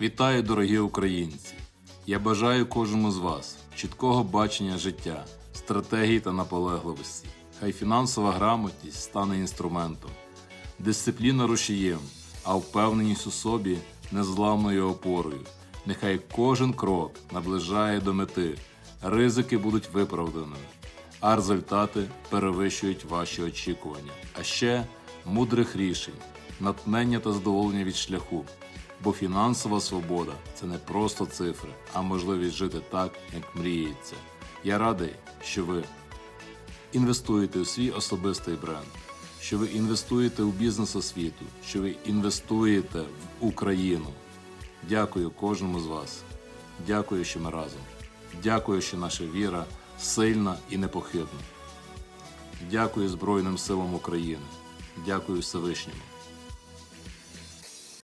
Вітаю, дорогі українці! Я бажаю кожному з вас чіткого бачення життя, стратегії та наполегливості. Хай фінансова грамотність стане інструментом, дисципліна рушієм, а впевненість у собі незламною опорою. Нехай кожен крок наближає до мети, ризики будуть виправданими, а результати перевищують ваші очікування. А ще мудрих рішень, натхнення та задоволення від шляху. Бо фінансова свобода це не просто цифри, а можливість жити так, як мріється. Я радий, що ви інвестуєте у свій особистий бренд, що ви інвестуєте у бізнес освіту, що ви інвестуєте в Україну. Дякую кожному з вас. Дякую, що ми разом. Дякую, що наша віра сильна і непохитна. Дякую Збройним силам України. Дякую Всевишньому.